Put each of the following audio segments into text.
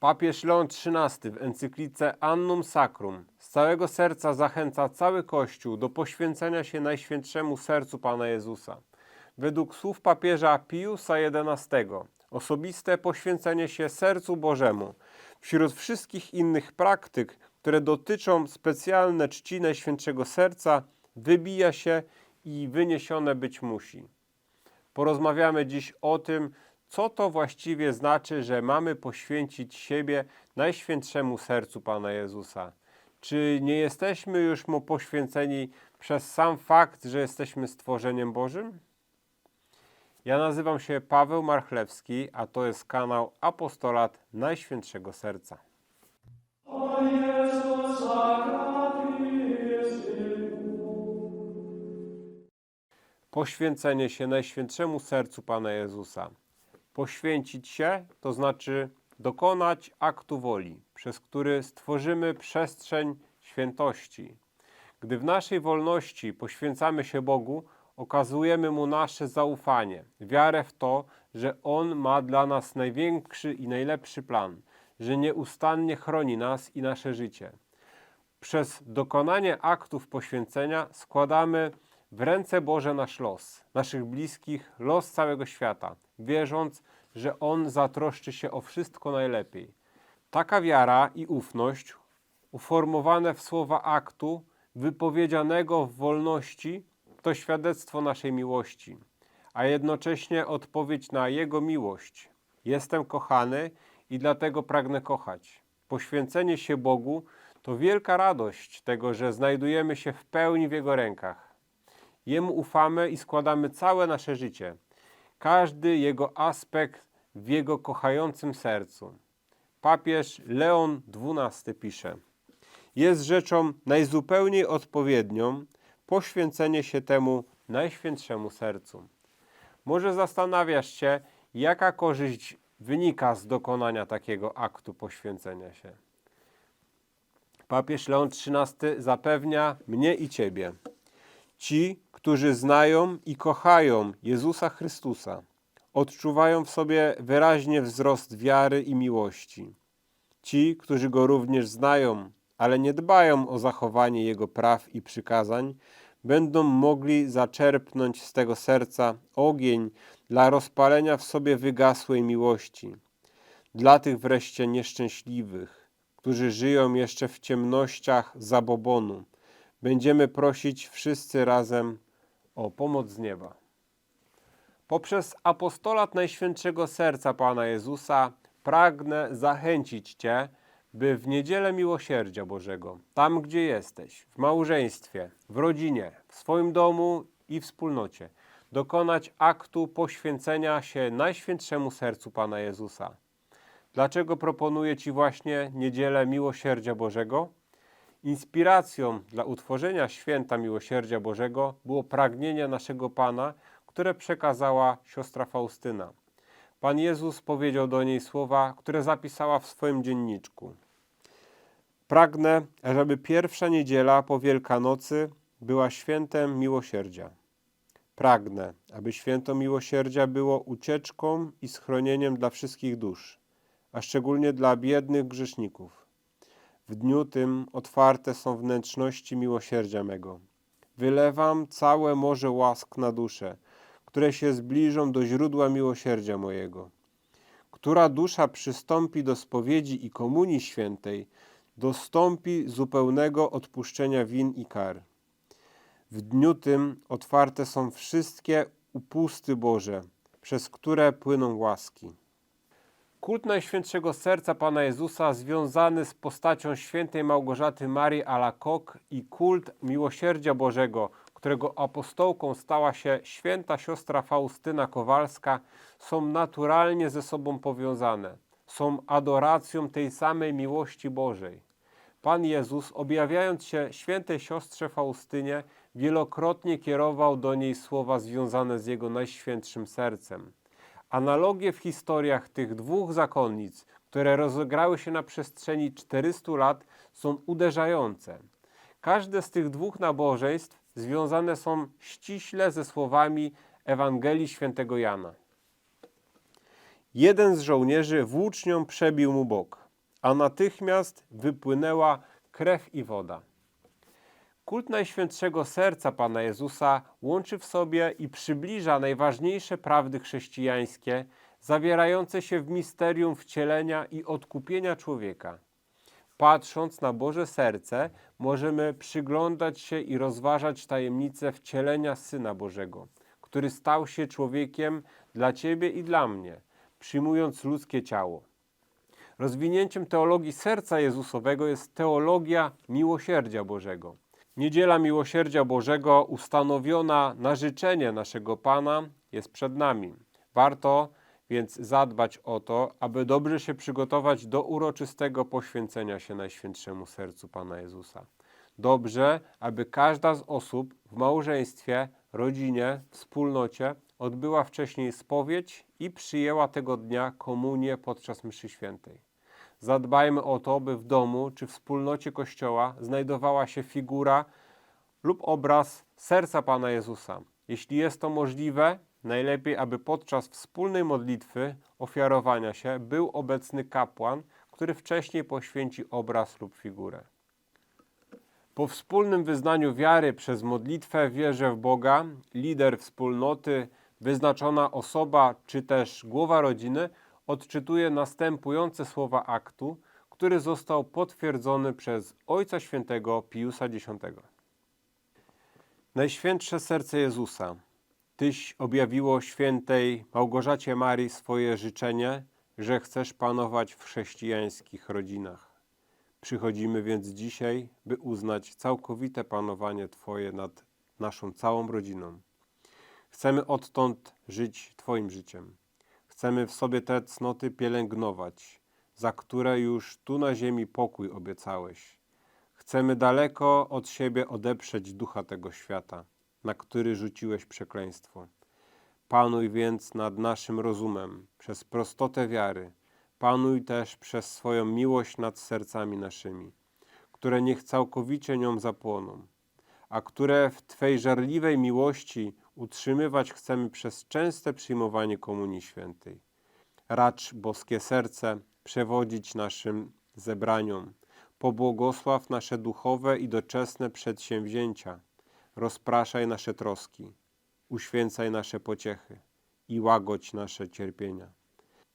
Papież Leon XIII w encyklice Annum Sacrum z całego serca zachęca cały Kościół do poświęcenia się Najświętszemu Sercu Pana Jezusa. Według słów papieża Piusa XI osobiste poświęcenie się Sercu Bożemu wśród wszystkich innych praktyk, które dotyczą specjalne czci Najświętszego Serca, wybija się i wyniesione być musi. Porozmawiamy dziś o tym, co to właściwie znaczy, że mamy poświęcić siebie Najświętszemu Sercu Pana Jezusa. Czy nie jesteśmy już Mu poświęceni przez sam fakt, że jesteśmy stworzeniem Bożym? Ja nazywam się Paweł Marchlewski, a to jest kanał Apostolat Najświętszego Serca. Poświęcenie się Najświętszemu Sercu Pana Jezusa. Poświęcić się to znaczy dokonać aktu woli, przez który stworzymy przestrzeń świętości. Gdy w naszej wolności poświęcamy się Bogu, okazujemy Mu nasze zaufanie, wiarę w to, że On ma dla nas największy i najlepszy plan, że nieustannie chroni nas i nasze życie. Przez dokonanie aktów poświęcenia składamy w ręce Boże nasz los, naszych bliskich, los całego świata, wierząc, że On zatroszczy się o wszystko najlepiej. Taka wiara i ufność, uformowane w słowa aktu, wypowiedzianego w wolności, to świadectwo naszej miłości, a jednocześnie odpowiedź na Jego miłość. Jestem kochany i dlatego pragnę kochać. Poświęcenie się Bogu to wielka radość tego, że znajdujemy się w pełni w Jego rękach. Jemu ufamy i składamy całe nasze życie, każdy jego aspekt w jego kochającym sercu. Papież Leon XII pisze: Jest rzeczą najzupełniej odpowiednią poświęcenie się temu najświętszemu sercu. Może zastanawiasz się, jaka korzyść wynika z dokonania takiego aktu poświęcenia się. Papież Leon XIII zapewnia mnie i Ciebie. Ci, którzy znają i kochają Jezusa Chrystusa, odczuwają w sobie wyraźnie wzrost wiary i miłości. Ci, którzy Go również znają, ale nie dbają o zachowanie Jego praw i przykazań, będą mogli zaczerpnąć z tego serca ogień dla rozpalenia w sobie wygasłej miłości. Dla tych wreszcie nieszczęśliwych, którzy żyją jeszcze w ciemnościach zabobonu, będziemy prosić wszyscy razem o pomoc z nieba. Poprzez apostolat Najświętszego Serca Pana Jezusa pragnę zachęcić Cię, by w niedzielę miłosierdzia Bożego, tam gdzie jesteś, w małżeństwie, w rodzinie, w swoim domu i wspólnocie, dokonać aktu poświęcenia się Najświętszemu Sercu Pana Jezusa. Dlaczego proponuję Ci właśnie niedzielę miłosierdzia Bożego? Inspiracją dla utworzenia święta miłosierdzia Bożego było pragnienie naszego Pana, które przekazała siostra Faustyna. Pan Jezus powiedział do niej słowa, które zapisała w swoim dzienniczku. Pragnę, żeby pierwsza niedziela po Wielkanocy była świętem miłosierdzia. Pragnę, aby święto miłosierdzia było ucieczką i schronieniem dla wszystkich dusz, a szczególnie dla biednych grzeszników. W dniu tym otwarte są wnętrzności miłosierdzia mego. Wylewam całe morze łask na dusze, które się zbliżą do źródła miłosierdzia mojego. Która dusza przystąpi do spowiedzi i komunii świętej, dostąpi zupełnego odpuszczenia win i kar. W dniu tym otwarte są wszystkie upusty Boże, przez które płyną łaski. Kult Najświętszego Serca Pana Jezusa związany z postacią świętej Małgorzaty Marii Alacoque i kult Miłosierdzia Bożego, którego apostołką stała się święta siostra Faustyna Kowalska, są naturalnie ze sobą powiązane. Są adoracją tej samej miłości Bożej. Pan Jezus, objawiając się świętej siostrze Faustynie, wielokrotnie kierował do niej słowa związane z jego najświętszym sercem. Analogie w historiach tych dwóch zakonnic, które rozegrały się na przestrzeni 400 lat, są uderzające. Każde z tych dwóch nabożeństw związane są ściśle ze słowami Ewangelii świętego Jana. Jeden z żołnierzy włócznią przebił mu bok. a natychmiast wypłynęła krew i woda. Kult Najświętszego Serca Pana Jezusa łączy w sobie i przybliża najważniejsze prawdy chrześcijańskie, zawierające się w misterium wcielenia i odkupienia człowieka. Patrząc na Boże Serce, możemy przyglądać się i rozważać tajemnicę wcielenia Syna Bożego, który stał się człowiekiem dla Ciebie i dla mnie, przyjmując ludzkie ciało. Rozwinięciem teologii serca Jezusowego jest teologia miłosierdzia Bożego. Niedziela Miłosierdzia Bożego, ustanowiona na życzenie naszego Pana, jest przed nami. Warto więc zadbać o to, aby dobrze się przygotować do uroczystego poświęcenia się Najświętszemu Sercu Pana Jezusa. Dobrze, aby każda z osób w małżeństwie, rodzinie, wspólnocie odbyła wcześniej spowiedź i przyjęła tego dnia komunię podczas mszy świętej. Zadbajmy o to, by w domu czy wspólnocie Kościoła znajdowała się figura lub obraz serca Pana Jezusa. Jeśli jest to możliwe, najlepiej, aby podczas wspólnej modlitwy ofiarowania się był obecny kapłan, który wcześniej poświęci obraz lub figurę. Po wspólnym wyznaniu wiary przez modlitwę wierzę w Boga, lider wspólnoty, wyznaczona osoba czy też głowa rodziny odczytuje następujące słowa aktu, który został potwierdzony przez Ojca Świętego Piusa X. Najświętsze serce Jezusa, Tyś objawiło świętej Małgorzacie Marii swoje życzenie, że chcesz panować w chrześcijańskich rodzinach. Przychodzimy więc dzisiaj, by uznać całkowite panowanie Twoje nad naszą całą rodziną. Chcemy odtąd żyć Twoim życiem. Chcemy w sobie te cnoty pielęgnować, za które już tu na ziemi pokój obiecałeś. Chcemy daleko od siebie odeprzeć ducha tego świata, na który rzuciłeś przekleństwo. Panuj więc nad naszym rozumem przez prostotę wiary. Panuj też przez swoją miłość nad sercami naszymi, które niech całkowicie nią zapłoną, a które w Twej żarliwej miłości utrzymywać chcemy przez częste przyjmowanie Komunii Świętej. Racz boskie serce przewodzić naszym zebraniom. Pobłogosław nasze duchowe i doczesne przedsięwzięcia. Rozpraszaj nasze troski. Uświęcaj nasze pociechy i łagodź nasze cierpienia.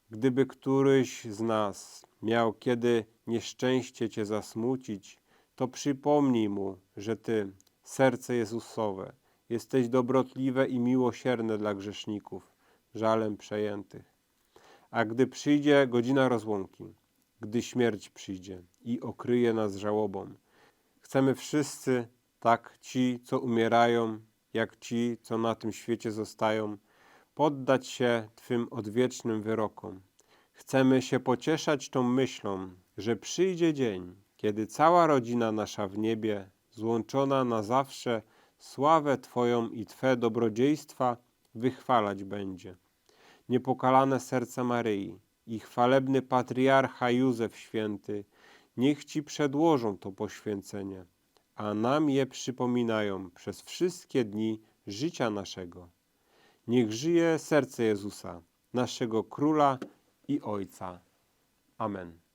Gdyby któryś z nas miał kiedy nieszczęście Cię zasmucić, to przypomnij mu, że Ty, serce Jezusowe, jesteś dobrotliwe i miłosierne dla grzeszników, żalem przejętych. A gdy przyjdzie godzina rozłąki, gdy śmierć przyjdzie i okryje nas żałobą, chcemy wszyscy, tak ci, co umierają, jak ci, co na tym świecie zostają, poddać się Twym odwiecznym wyrokom. Chcemy się pocieszać tą myślą, że przyjdzie dzień, kiedy cała rodzina nasza w niebie, złączona na zawsze, sławę Twoją i Twe dobrodziejstwa wychwalać będzie. Niepokalane serce Maryi i chwalebny patriarcha Józef Święty, niech Ci przedłożą to poświęcenie, a nam je przypominają przez wszystkie dni życia naszego. Niech żyje serce Jezusa, naszego Króla i Ojca. Amen.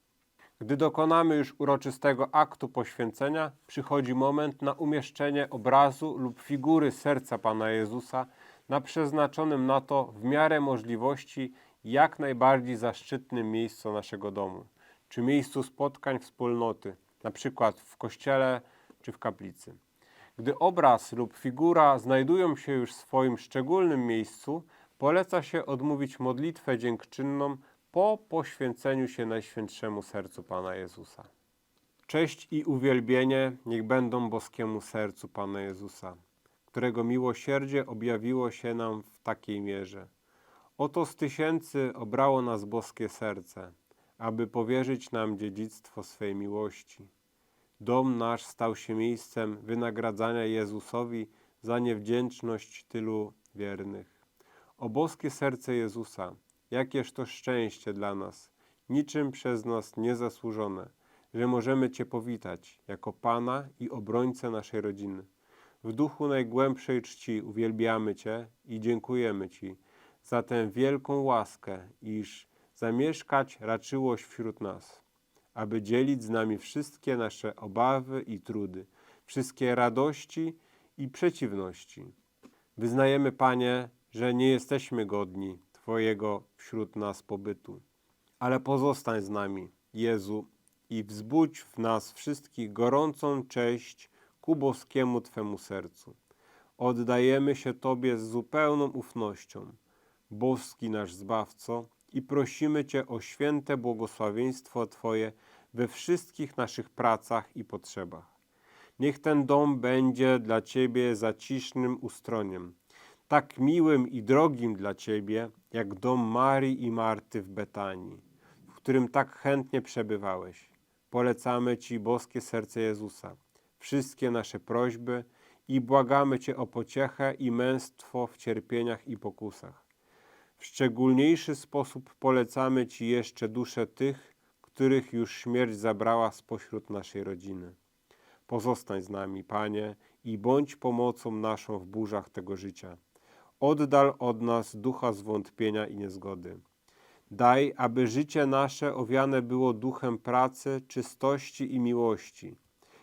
Gdy dokonamy już uroczystego aktu poświęcenia, przychodzi moment na umieszczenie obrazu lub figury serca Pana Jezusa na przeznaczonym na to w miarę możliwości jak najbardziej zaszczytnym miejscu naszego domu, czy miejscu spotkań wspólnoty, na przykład w kościele czy w kaplicy. Gdy obraz lub figura znajdują się już w swoim szczególnym miejscu, poleca się odmówić modlitwę dziękczynną po poświęceniu się Najświętszemu Sercu Pana Jezusa. Cześć i uwielbienie niech będą boskiemu sercu Pana Jezusa, którego miłosierdzie objawiło się nam w takiej mierze. Oto z tysięcy obrało nas boskie serce, aby powierzyć nam dziedzictwo swej miłości. Dom nasz stał się miejscem wynagradzania Jezusowi za niewdzięczność tylu wiernych. O boskie serce Jezusa, jakież to szczęście dla nas, niczym przez nas niezasłużone, że możemy Cię powitać jako Pana i obrońcę naszej rodziny. W duchu najgłębszej czci uwielbiamy Cię i dziękujemy Ci za tę wielką łaskę, iż zamieszkać raczyłoś wśród nas. aby dzielić z nami wszystkie nasze obawy i trudy, wszystkie radości i przeciwności. Wyznajemy, Panie, że nie jesteśmy godni Twojego wśród nas pobytu, ale pozostań z nami, Jezu, i wzbudź w nas wszystkich gorącą cześć ku boskiemu Twemu sercu. Oddajemy się Tobie z zupełną ufnością, boski nasz Zbawco, i prosimy Cię o święte błogosławieństwo Twoje we wszystkich naszych pracach i potrzebach. Niech ten dom będzie dla Ciebie zacisznym ustroniem, tak miłym i drogim dla Ciebie, jak dom Marii i Marty w Betanii, w którym tak chętnie przebywałeś. Polecamy Ci boskie serce Jezusa, wszystkie nasze prośby i błagamy Cię o pociechę i męstwo w cierpieniach i pokusach. W szczególniejszy sposób polecamy Ci jeszcze dusze tych, których już śmierć zabrała spośród naszej rodziny. Pozostań z nami, Panie, i bądź pomocą naszą w burzach tego życia. Oddal od nas ducha zwątpienia i niezgody. Daj, aby życie nasze owiane było duchem pracy, czystości i miłości.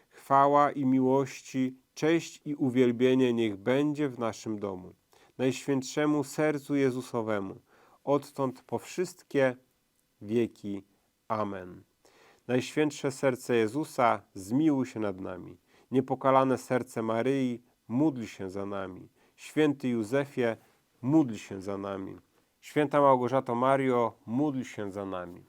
Chwała i miłości, cześć i uwielbienie niech będzie w naszym domu. Najświętszemu sercu Jezusowemu, odtąd po wszystkie wieki. Amen. Najświętsze serce Jezusa, zmiłuj się nad nami. Niepokalane serce Maryi, módl się za nami. Święty Józefie, módl się za nami. Święta Małgorzato Mario, módl się za nami.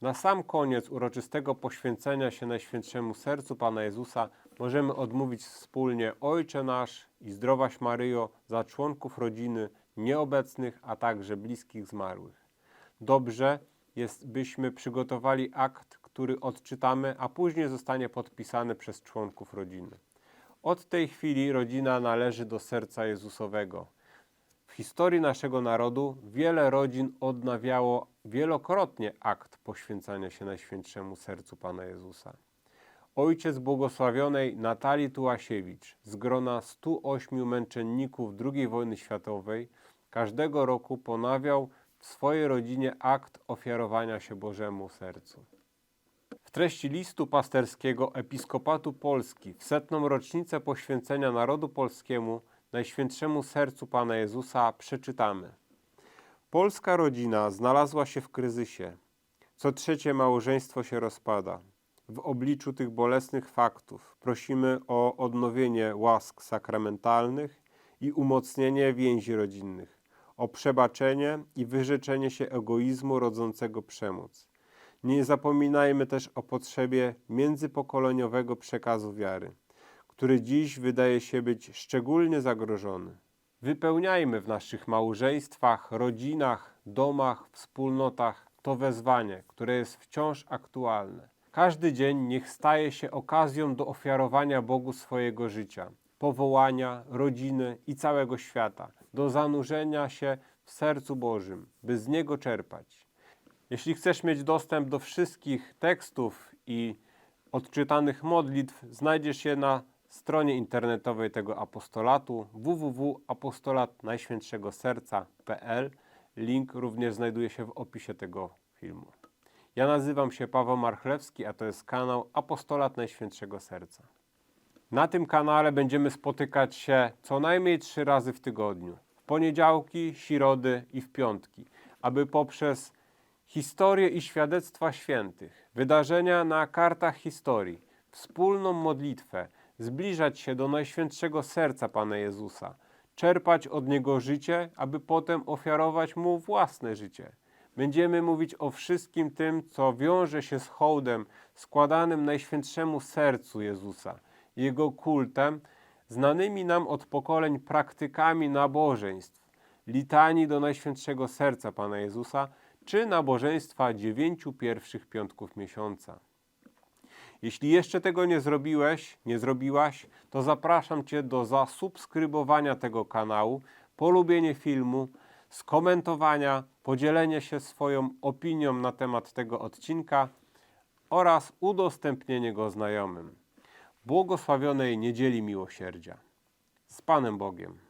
Na sam koniec uroczystego poświęcenia się Najświętszemu Sercu Pana Jezusa możemy odmówić wspólnie Ojcze nasz i zdrowaś Maryjo za członków rodziny nieobecnych, a także bliskich zmarłych. Dobrze jest, byśmy przygotowali akt, który odczytamy, a później zostanie podpisany przez członków rodziny. Od tej chwili rodzina należy do serca Jezusowego. W historii naszego narodu wiele rodzin odnawiało wielokrotnie akt poświęcania się Najświętszemu Sercu Pana Jezusa. Ojciec błogosławionej Natalii Tułasiewicz z grona 108 męczenników II wojny światowej każdego roku ponawiał w swojej rodzinie akt ofiarowania się Bożemu Sercu. Treści listu pasterskiego Episkopatu Polski w setną rocznicę poświęcenia narodu polskiemu Najświętszemu Sercu Pana Jezusa przeczytamy. Polska rodzina znalazła się w kryzysie. Co trzecie małżeństwo się rozpada. W obliczu tych bolesnych faktów prosimy o odnowienie łask sakramentalnych i umocnienie więzi rodzinnych, o przebaczenie i wyrzeczenie się egoizmu rodzącego przemoc. Nie zapominajmy też o potrzebie międzypokoleniowego przekazu wiary, który dziś wydaje się być szczególnie zagrożony. Wypełniajmy w naszych małżeństwach, rodzinach, domach, wspólnotach to wezwanie, które jest wciąż aktualne. Każdy dzień niech staje się okazją do ofiarowania Bogu swojego życia, powołania, rodziny i całego świata, do zanurzenia się w sercu Bożym, by z niego czerpać. Jeśli chcesz mieć dostęp do wszystkich tekstów i odczytanych modlitw, znajdziesz je na stronie internetowej tego apostolatu www.apostolatnajświętszego-serca.pl. Link również znajduje się w opisie tego filmu. Ja nazywam się Paweł Marchlewski, a to jest kanał Apostolat Najświętszego Serca. Na tym kanale będziemy spotykać się co najmniej trzy razy w tygodniu. W poniedziałki, środy i w piątki, aby poprzez historię i świadectwa świętych, wydarzenia na kartach historii, wspólną modlitwę, zbliżać się do Najświętszego Serca Pana Jezusa, czerpać od Niego życie, aby potem ofiarować Mu własne życie. Będziemy mówić o wszystkim tym, co wiąże się z hołdem składanym Najświętszemu Sercu Jezusa, Jego kultem, znanymi nam od pokoleń praktykami nabożeństw, litanii do Najświętszego Serca Pana Jezusa, czy nabożeństwa dziewięciu pierwszych piątków miesiąca. Jeśli jeszcze tego nie zrobiłeś, nie zrobiłaś, to zapraszam Cię do zasubskrybowania tego kanału, polubienie filmu, skomentowania, podzielenia się swoją opinią na temat tego odcinka oraz udostępnienie go znajomym. Błogosławionej niedzieli miłosierdzia. Z Panem Bogiem.